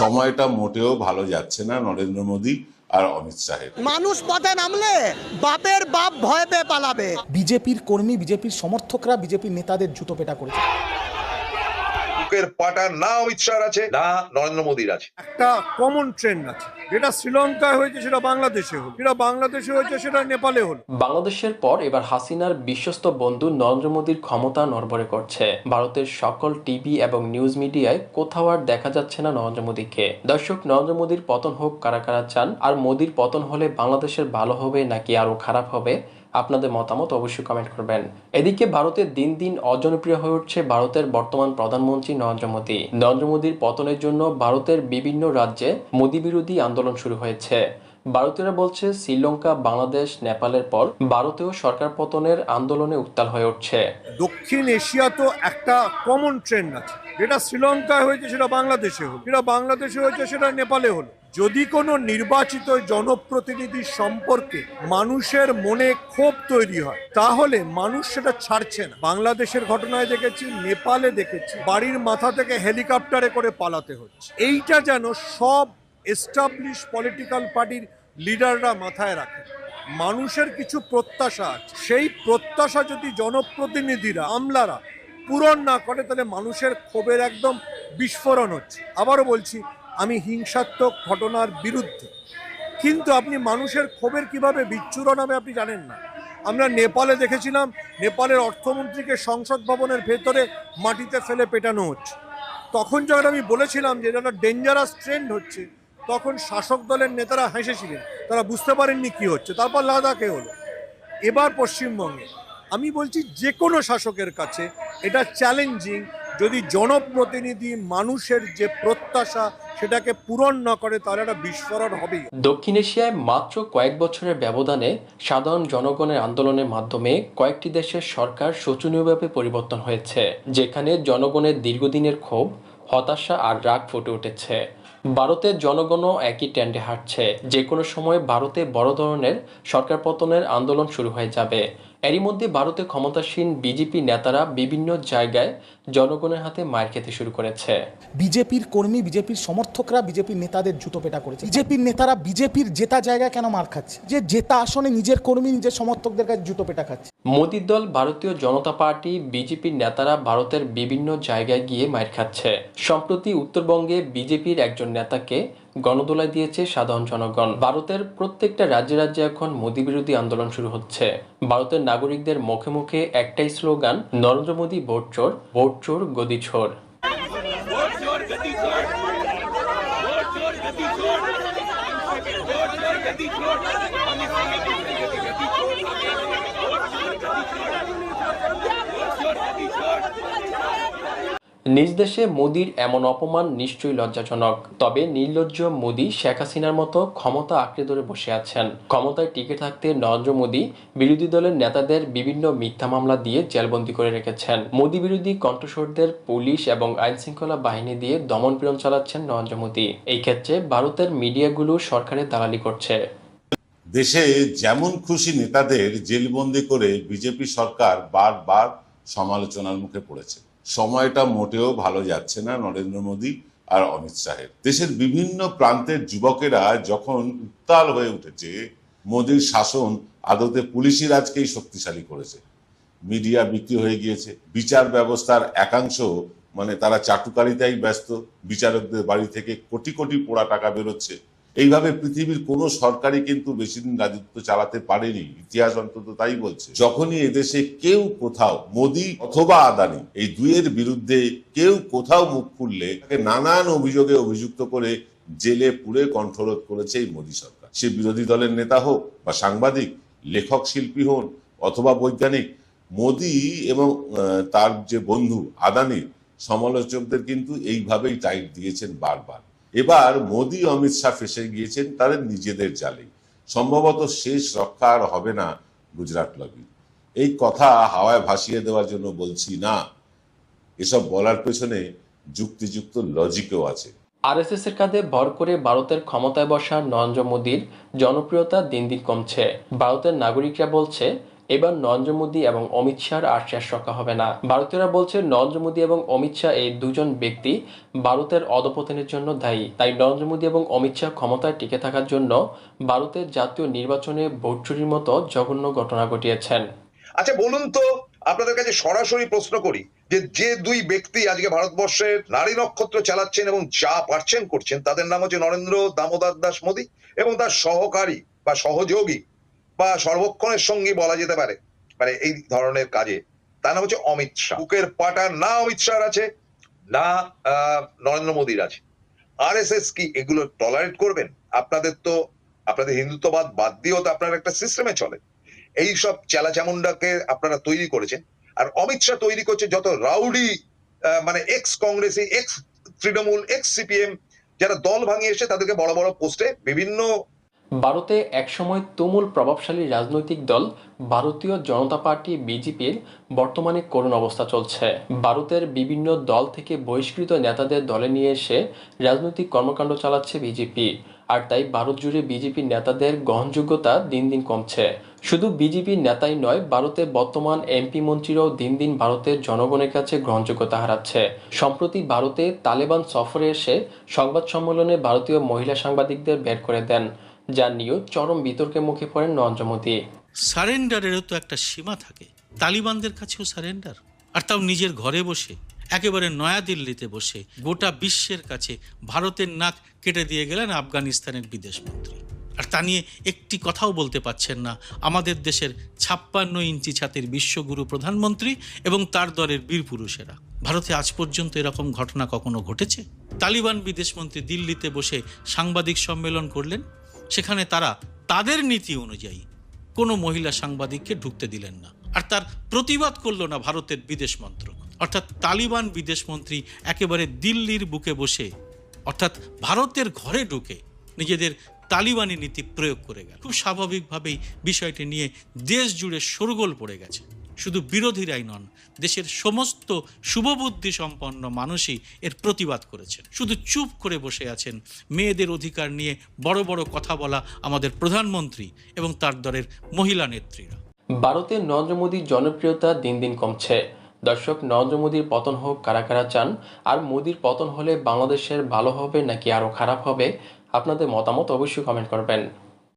সময়টা মোটেও ভালো যাচ্ছে না নরেন্দ্র মোদী আর অমিত শাহের। মানুষ পথে নামলে বাপের বাপ ভয় পেয়ে পালাবে। বিজেপির কর্মী বিজেপির সমর্থকরা বিজেপির নেতাদের জুতো পেটা করেছে। বুকের পাটা না অমিত শাহ আছে না নরেন্দ্র মোদীর আছে। একটা কমন ট্রেন্ড আছে। যেটা শ্রীলঙ্কায় হয়েছে সেটা বাংলাদেশে হলো। যেটা বাংলাদেশে হয়েছে সেটা নেপালে হলো। বাংলাদেশের পর এবার হাসিনার বিশ্বস্ত বন্ধু নরেন্দ্র মোদীর ক্ষমতা নড়বড়ে করছে। ভারতের সকল টিভি এবং নিউজ মিডিয়ায় কোথাও আর দেখা যাচ্ছে না নরেন্দ্র মোদীকে। দর্শক নরেন্দ্র মোদীর পতন হোক কারা কারা চান আর মোদীর পতন হলে বাংলাদেশের ভালো হবে নাকি আরও খারাপ হবে আপনাদের মতামত অবশ্যই কমেন্ট করবেন। এদিকে ভারতে দিন দিন অজনপ্রিয় হয়ে উঠছে ভারতের বর্তমান প্রধানমন্ত্রী নরেন্দ্র মোদী। নরেন্দ্র মোদীর পতনের জন্য ভারতের বিভিন্ন রাজ্যে মোদী বিরোধী আন্দোলন শুরু হয়েছে। ভারতীয়রা বলছে, শ্রীলঙ্কা, বাংলাদেশ, নেপালের পর ভারতেও সরকার পতনের আন্দোলনে উত্তাল হয়ে উঠছে। দক্ষিণ এশিয়া তো একটা কমন ট্রেন্ড আছে। যেটা শ্রীলঙ্কায় হয়েছে, সেটা বাংলাদেশে হলো। যেটা বাংলাদেশে হয়েছে, সেটা নেপালে হলো। যদি কোনো নির্বাচিত জনপ্রতিনিধির সম্পর্কে মানুষের মনে ক্ষোভ তৈরি হয়, তাহলে মানুষ সেটা ছাড়ছে না। বাংলাদেশের ঘটনায় দেখেছি, নেপালে দেখেছি, বাড়ির মাথা থেকে হেলিকপ্টারে করে পালাতে হচ্ছে। এইটা যেন সব এস্টাবলিশ পলিটিক্যাল পার্টির লিডাররা মাথায় রাখে। মানুষের কিছু প্রত্যাশা আছে। সেই প্রত্যাশা যদি জনপ্রতিনিধিরা, আমলারা পূরণ না করে, তাহলে মানুষের ক্ষোভের একদম বিস্ফোরণ হচ্ছে। আবারও বলছি আমি হিংসাত্মক ঘটনার বিরুদ্ধে। কিন্তু আপনি মানুষের ক্ষোভের কীভাবে বিচ্ছুরণ হবে আপনি জানেন না। আমরা নেপালে দেখেছিলাম, নেপালের অর্থমন্ত্রীকে সংসদ ভবনের ভেতরে মাটিতে ফেলে পেটানো হচ্ছে। তখন যখন আমি বলেছিলাম যে এটা ডেঞ্জারাস ট্রেন্ড হচ্ছে, তখন শাসক দলের নেতারা হেসেছিলেন। তারা বুঝতে পারেননি কি হচ্ছে, তারপর লাদাখে হলো। এবার পশ্চিমবঙ্গে, আমি বলছি যে কোনো শাসকের কাছে এটা চ্যালেঞ্জিং যদি জনপ্রতিনিধি মানুষের যে প্রত্যাশা সেটাকে পূরণ না করে তার একটা বিস্ফোরণ হবেই। দক্ষিণ এশিয়ায় মাত্র কয়েক বছরের ব্যবধানে সাধারণ জনগণের আন্দোলনের মাধ্যমে কয়েকটি দেশের সরকার শোচনীয়ভাবে পরিবর্তন হয়েছে, যেখানে জনগণের দীর্ঘদিনের ক্ষোভ, হতাশা আর রাগ ফুটে উঠেছে। ভারতের জনগণও একই ট্যান্ডে হাঁটছে যে কোনো সময় ভারতে বড় ধরনের সরকার পতনের আন্দোলন শুরু হয়ে যাবে। এরই মধ্যে ভারতে ক্ষমতাসীন বিজেপি নেতারা বিভিন্ন জায়গায় জনগণের হাতে মার খেতে শুরু করেছে। বিজেপির কর্মী বিজেপির সমর্থকরা বিজেপির নেতাদের জুতো পেটা করেছে। বিজেপির নেতারা বিজেপির জেতা জায়গায় কেন মার খাচ্ছে? যে জেতা আসনে নিজের কর্মী নিজের সমর্থকদের কাছে জুতো পেটা খাচ্ছে। মোদীর দল ভারতীয় জনতা পার্টি বিজেপির নেতারা ভারতের বিভিন্ন জায়গায় গিয়ে মার খাচ্ছে। সম্প্রতি উত্তরবঙ্গে বিজেপির একজন নেতাকে গণদোলায় দিয়েছে সাধারণ জনগণ। ভারতের প্রত্যেকটা রাজ্যে রাজ্যে এখন মোদী বিরোধী আন্দোলন শুরু হচ্ছে। ভারতের নাগরিকদের মুখে মুখে একটাই স্লোগান, নরেন্দ্র মোদী ভোট চোর ভোট চোর, গদি ছোর নিজ দেশে মোদির এমন অপমান নিশ্চয়ই লজ্জাজনক। তবে নির্লজ্জ মোদি শেখ হাসিনার মতো ক্ষমতা আঁকড়ে ধরে বসে আছেন। ক্ষমতায় টিকে থাকতে নরেন্দ্র মোদী বিরোধী দলের নেতাদের বিভিন্ন মিথ্যা মামলা দিয়ে জেলবন্দি করে রেখেছেন। মোদী বিরোধী কণ্ঠস্বরদের পুলিশ এবং আইন শৃঙ্খলা বাহিনী দিয়ে দমন পীড়ন চালাচ্ছেন নরেন্দ্র মোদী। এই ক্ষেত্রে ভারতের মিডিয়াগুলো সরকারের দালালি করছে। দেশে যেমন খুশি নেতাদের জেলবন্দি করে বিজেপি সরকার বারবার সমালোচনার মুখে পড়েছে। সময়টা মোটেও ভালো যাচ্ছে না নরেন্দ্র মোদী আর অমিত শাহের। দেশের বিভিন্ন প্রান্তের যুবকেরা যখন উত্তাল হয়ে উঠেছে, মোদীর শাসন আদতে পুলিশি রাজকেই শক্তিশালী করেছে। মিডিয়া বিক্রি হয়ে গিয়েছে, বিচার ব্যবস্থার একাংশ মানে তারা চাটুকারিতাই ব্যস্ত, বিচারকদের বাড়ি থেকে কোটি কোটি পোড়া টাকা বেরোচ্ছে। এইভাবে পৃথিবীর কোনো সরকারই কিন্তু বেশি দিন রাজত্ব চালাতে পারেনি। ইতিহাস অন্তত তাই বলছে। যখনই এদেশে কেউ কোথাও মোদি অথবা আদানি এই দুইয়ের বিরুদ্ধে কেউ কোথাও মুখ খুললে তাকে নানান অভিযোগে অভিযুক্ত করে জেলে পুরে কণ্ঠরোধ করেছে এই মোদী সরকার। সে বিরোধী দলের নেতা হোক বা সাংবাদিক, লেখক, শিল্পী হন অথবা বৈজ্ঞানিক, মোদি এবং তার যে বন্ধু আদানির সমালোচকদের কিন্তু এইভাবেই টাইট দিয়েছেন বারবার। এবার মোদি অমিত শাহ ফেসে গিয়েছেন তাদের নিজেদের জালে। সম্ভবত শেষ রক্ষা আর হবে না গুজরাট লবি। এই কথা হাওয়ায় ভাসিয়ে দেওয়ার জন্য বলছি না। এসব বলার পেছনে যুক্তিযুক্ত লজিকও আছে। আরএসএস এর কাঁধে ভর করে ভারতের ক্ষমতায় বসা নরেন্দ্র মোদীর জনপ্রিয়তা দিন দিন কমছে। ভারতের নাগরিকরা বলছে এবার নরেন্দ্র মোদী এবং অমিত শাহর আর শেষ রক্ষা হবে না। ভারতীয়রা বলছে নরেন্দ্র মোদী এবং অমিত শাহ এই দুজন ব্যক্তি ভারতের অধপতনের জন্য দায়ী। তাই নরেন্দ্র মোদী এবং অমিত শাহ ক্ষমতায় টিকে থাকার জন্য ভারতের জাতীয় নির্বাচনে ভোট চুরির মতো জঘন্য ঘটনা ঘটিয়েছেন। আচ্ছা বলুন তো, আপনাদের কাছে সরাসরি প্রশ্ন করি যে যে দুই ব্যক্তি আজকে ভারতবর্ষের নারী নক্ষত্র চালাচ্ছেন এবং যা পারছেন করছেন, তাদের নাম হচ্ছে নরেন্দ্র দামোদর দাস মোদী এবং তার সহকারী বা সহযোগী বা সর্বক্ষণের সঙ্গী বলা যেতে পারে মানে এই ধরনের কাজে। তার নাম হচ্ছে অমিত শাহ। বুকের পাটা না অমিত শাহর আছে, না নরেন্দ্র মোদীর আছে। আর এস এস কি এগুলো টলারেট করবেন? আপনাদের তো, আপনাদের হিন্দুত্ববাদ বাদ দিয়েও তো আপনার একটা সিস্টেমে চলে। এই সব চেলা চামুন্ডাকে আপনারা তৈরি করেছেন। আর অমিত শাহ তৈরি করছে যত রাউডি মানে এক্স কংগ্রেসি এক্স তৃণমূল এক্স সিপিএম যারা দল ভাঙিয়ে এসে তাদেরকে বড় বড় পোস্টে বিভিন্ন ভারতে একসময় তুমুল প্রভাবশালী রাজনৈতিক দল ভারতীয় জনতা পার্টি বিজেপির বর্তমানে করুণ অবস্থা চলছে। ভারতের বিভিন্ন দল থেকে বহিষ্কৃত নেতাদের দলে নিয়ে এসে রাজনৈতিক কর্মকাণ্ড চালাচ্ছে বিজেপি। আর তাই ভারত জুড়ে বিজেপির নেতাদের গ্রহণযোগ্যতা দিন দিন কমছে। শুধু বিজেপির নেতাই নয়, ভারতে বর্তমান এমপি মন্ত্রীরাও দিন দিন ভারতের জনগণের কাছে গ্রহণযোগ্যতা হারাচ্ছে। সম্প্রতি ভারতে তালেবান সফরে এসে সংবাদ সম্মেলনে ভারতীয় মহিলা সাংবাদিকদের বের করে দেন। যা নিয়েও চরম বিতর্কের মুখে পড়েন নরেন্দ্র মোদী সারেন্ডারেরও তো একটা সীমা থাকে। তালিবানদের কাছেও সারেন্ডার। আর তাও নিজের ঘরে বসে, একেবারে নয়াদিল্লিতে বসে, গোটা বিশ্বের কাছে ভারতের নাক কেটে দিয়ে গেলেন আফগানিস্তানের বিদেশমন্ত্রী। আর তা নিয়ে একটি কথাও বলতে পারছেন না আমাদের দেশের ছাপ্পান্ন ইঞ্চি ছাতির বিশ্বগুরু প্রধানমন্ত্রী এবং তার দলের বীর পুরুষেরা। ভারতে আজ পর্যন্ত এরকম ঘটনা কখনো ঘটেছে? তালিবান বিদেশমন্ত্রী দিল্লিতে বসে সাংবাদিক সম্মেলন করলেন সেখানে তারা তাদের নীতি অনুযায়ী কোনো মহিলা সাংবাদিককে ঢুকতে দিলেন না। আর তার প্রতিবাদ করল না ভারতের বিদেশ মন্ত্রক। অর্থাৎ তালিবান বিদেশমন্ত্রী একেবারে দিল্লির বুকে বসে, অর্থাৎ ভারতের ঘরে ঢুকে নিজেদের তালিবানি নীতি প্রয়োগ করে গেল। খুব স্বাভাবিকভাবেই বিষয়টি নিয়ে দেশ জুড়ে শোরগোল পড়ে গেছে। শুধু বিরোধীরাই নন, দেশের সমস্ত শুভবুদ্ধি সম্পন্ন মানুষই এর প্রতিবাদ করেছেন। শুধু চুপ করে বসে আছেন, মেয়েদের অধিকার নিয়ে বড় বড় কথা বলা আমাদের প্রধানমন্ত্রী এবং তার দলের মহিলা নেত্রীরা। ভারতে নরেন্দ্র মোদীর জনপ্রিয়তা দিন দিন কমছে। দর্শক, নরেন্দ্র মোদীর পতন হোক, কারা কারা চান, আর মোদীর পতন হলে বাংলাদেশের ভালো হবে নাকি আরও খারাপ হবে, আপনাদের মতামত অবশ্যই কমেন্ট করবেন।